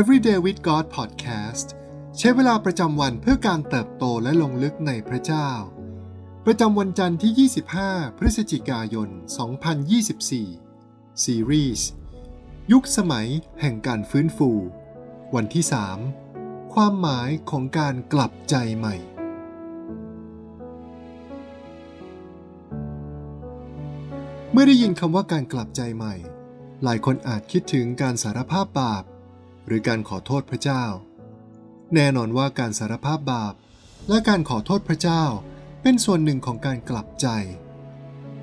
Everyday with God Podcast ใช้เวลาประจำวันเพื่อการเติบโตและลงลึกในพระเจ้า ประจำวันจันทร์ที่ 25 พฤศจิกายน 2024 ซีรีส์ยุคสมัยแห่งการฟื้นฟู วันที่ 3 ความหมายของการกลับใจใหม่ เมื่อได้ยินคำว่าการกลับใจใหม่ หลายคนอาจคิดถึงการสารภาพบาป หรือการขอโทษพระเจ้า แน่นอนว่าการสารภาพบาป และการขอโทษพระเจ้า เป็นส่วนหนึ่งของการกลับใจ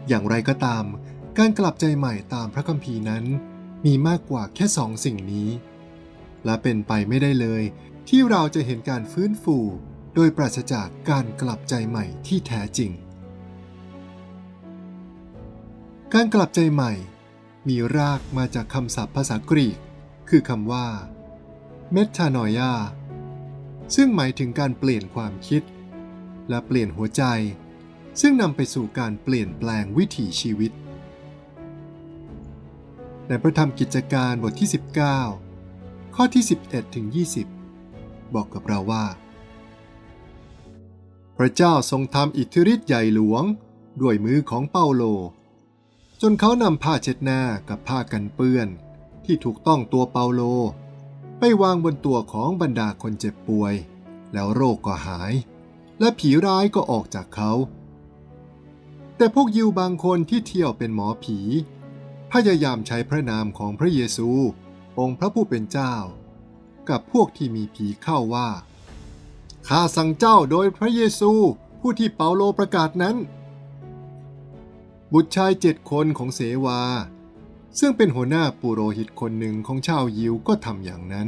อย่างไรก็ตาม การกลับใจใหม่ตามพระคัมภีร์นั้น มีมากกว่าแค่สองสิ่งนี้ และเป็นไปไม่ได้เลย ที่เราจะเห็นการฟื้นฟูโดยปราศจากการกลับใจใหม่ที่แท้จริง การกลับใจใหม่ มีรากมาจากคำศัพท์ภาษากรีก คือคำว่า เมทานอยาซึ่งหมายถึงการเปลี่ยนความคิด และเปลี่ยนหัวใจ ซึ่งนำไปสู่การเปลี่ยนแปลงวิถีชีวิต ในพระธรรมกิจการบทที่ 19 ข้อที่ 11ถึง20 บอกกับเราว่า พระเจ้าทรงทำอิทธิฤทธิ์ใหญ่หลวง ด้วยมือของเปาโล จนเขานำผ้าเช็ดหน้ากับผ้ากันเปื้อน ที่ถูกต้องตัวเปาโล ไปวางบนตัวของบรรดาคนเจ็บป่วย แล้วโรคก็หาย และผีร้ายก็ออกจากเขา แต่พวกยิวบางคนที่เที่ยวเป็นหมอผี พยายามใช้พระนามของพระเยซู องค์พระผู้เป็นเจ้า กับพวกที่มีผีเข้าว่าข้าสั่งเจ้าโดยพระเยซูผู้ที่เปาโลประกาศนั้น บุตรชายเจ็ดคนของเสวา ซึ่งเป็นหัวหน้าปุโรหิตคนหนึ่งของชาวยิวก็ทำอย่างนั้น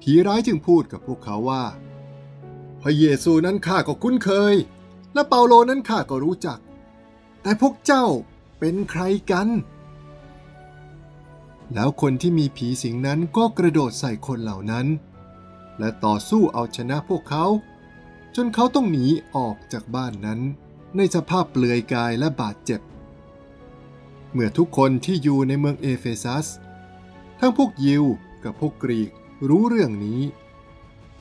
ผีร้ายจึงพูดกับพวกเขาว่า พระเยซูนั้นข้าก็คุ้นเคย และเปาโลนั้นข้าก็รู้จัก แต่พวกเจ้าเป็นใครกัน แล้วคนที่มีผีสิงนั้นก็กระโดดใส่คนเหล่านั้น และต่อสู้เอาชนะพวกเขา จนเขาต้องหนีออกจากบ้านนั้น ในสภาพเปลือยกายและบาดเจ็บ เมื่อทุกคนที่อยู่ในเมืองเอเฟซัส ทั้งพวกยิวกับพวกกรีกรู้เรื่องนี้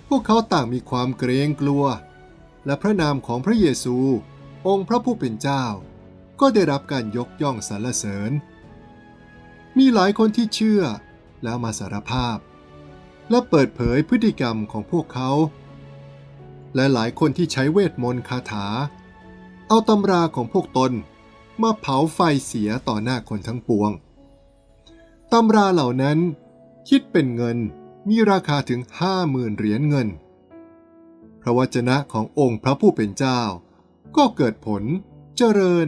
พวกเขาต่างมีความเกรงกลัว และพระนามของพระเยซู องค์พระผู้เป็นเจ้า ก็ได้รับการยกย่องสรรเสริญ มีหลายคนที่เชื่อแล้วมาสารภาพ และเปิดเผยพฤติกรรมของพวกเขา และหลายคนที่ใช้เวทมนต์คาถา เอาตำราของพวกตน มาเผาไฟเสียต่อหน้าคนทั้งปวง ตำราเหล่านั้น คิดเป็นเงินมีราคาถึงห้าหมื่นเหรียญเงิน พระวจนะขององค์พระผู้เป็นเจ้า ก็เกิดผล เจริญ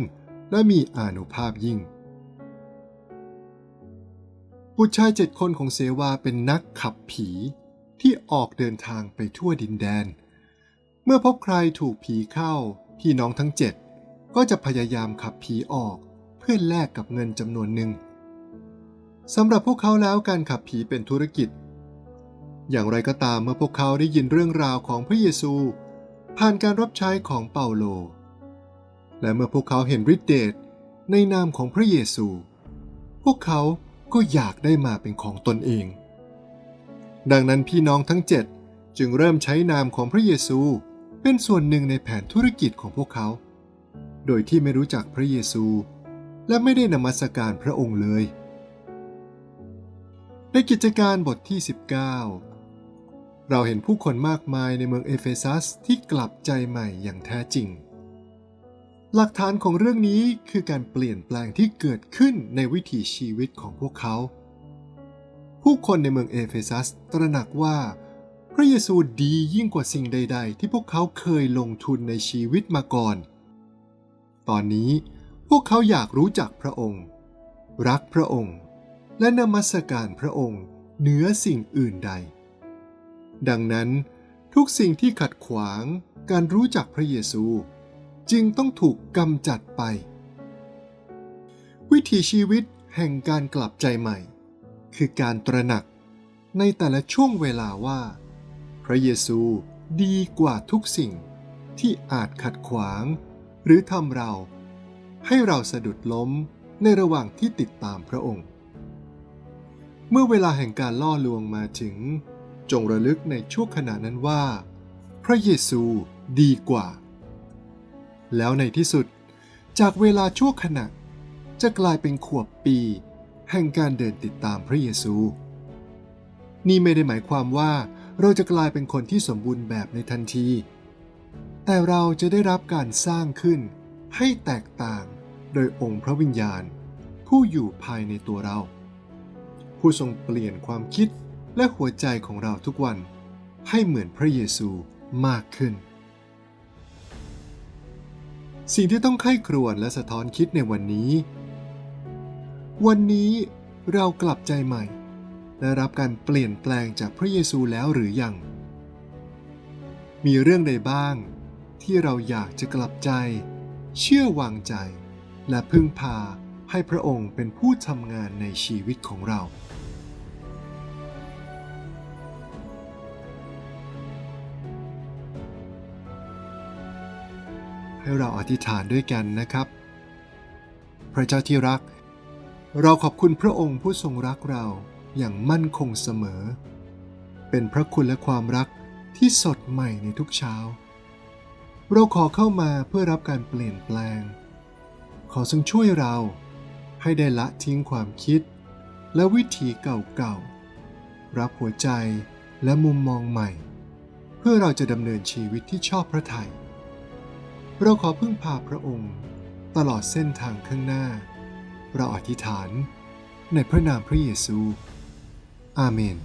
และมีอานุภาพยิ่ง บุตรชายเจ็ดคนของเสวาเป็นนักขับผีที่ออกเดินทางไปทั่วดินแดน เมื่อพบใครถูกผีเข้า พี่น้องทั้งเจ็ด ก็จะพยายามขับผีออกเพื่อแลกกับเงินจำนวนหนึ่งสำหรับพวกเขาแล้วการขับผีเป็นธุรกิจ อย่างไรก็ตามเมื่อพวกเขาได้ยินเรื่องราวของพระเยซู ผ่านการรับใช้ของเปาโล และเมื่อพวกเขาเห็นฤทธิเดชในนามของพระเยซู พวกเขาก็อยากได้มาเป็นของตนเอง ดังนั้นพี่น้องทั้งเจ็ดจึงเริ่มใช้นามของพระเยซู เป็นส่วนหนึ่งในแผนธุรกิจของพวกเขา โดยที่ไม่รู้จักพระเยซู และไม่ได้นมัสการพระองค์เลย ในกิจการบทที่ 19 เราเห็นผู้คนมากมายในเมืองเอเฟซัสที่กลับใจใหม่อย่างแท้จริง หลักฐานของเรื่องนี้คือการเปลี่ยนแปลงที่เกิดขึ้นในวิถีชีวิตของพวกเขา ผู้คนในเมืองเอเฟซัสตระหนักว่าพระเยซูดียิ่งกว่าสิ่งใด ๆ ที่พวกเขาเคยลงทุนในชีวิตมาก่อน ตอนนี้พวกเขาอยากรู้จักพระองค์ รักพระองค์ และนมัสการพระองค์เหนือสิ่งอื่นใด ดังนั้นทุกสิ่งที่ขัดขวางการรู้จักพระเยซู จึงต้องถูกกำจัดไป วิถีชีวิตแห่งการกลับใจใหม่ คือการตระหนักในแต่ละช่วงเวลาว่า พระเยซูดีกว่าทุกสิ่งที่อาจขัดขวาง หรือทำเรา ให้เราสะดุดล้มในระหว่างที่ติดตามพระองค์ เมื่อเวลาแห่งการล่อลวงมาถึง จงระลึกในช่วงขณะนั้นว่า พระเยซูดีกว่า แล้วในที่สุดจากเวลาชั่วขณะจะกลายเป็นขวบปี แห่งการเดินติดตามพระเยซู นี่ไม่ได้หมายความว่าเราจะกลายเป็นคนที่สมบูรณ์แบบในทันที แต่เราจะได้รับการสร้างขึ้นให้แตกต่างโดยองค์พระวิญญาณ ผู้อยู่ภายในตัวเรา ผู้ทรงเปลี่ยนความคิดและหัวใจของเราทุกวันให้เหมือนพระเยซูมากขึ้น สิ่งที่ต้องไข้ครวญและสะท้อนคิดในวันนี้ วันนี้เรากลับใจใหม่ และรับการเปลี่ยนแปลงจากพระเยซูแล้วหรือยัง มีเรื่องใดบ้าง ที่เราอยากจะกลับใจ เชื่อวางใจ และพึ่งพาให้พระองค์เป็นผู้ทำงานในชีวิตของเรา ให้เราอธิษฐานด้วยกันนะครับ พระเจ้าที่รัก เราขอบคุณพระองค์ผู้ทรงรักเราอย่างมั่นคงเสมอ เป็นพระคุณและความรักที่สดใหม่ในทุกเช้า เราขอเข้ามาเพื่อรับการเปลี่ยนแปลง ขอทรงช่วยเราให้ได้ละทิ้งความคิด และวิธีเก่าๆ รับหัวใจและมุมมองใหม่ เพื่อเราจะดำเนินชีวิตที่ชอบพระทัย เราขอพึ่งพาพระองค์ตลอดเส้นทางข้างหน้า เราอธิษฐานในพระนามพระเยซู อาเมน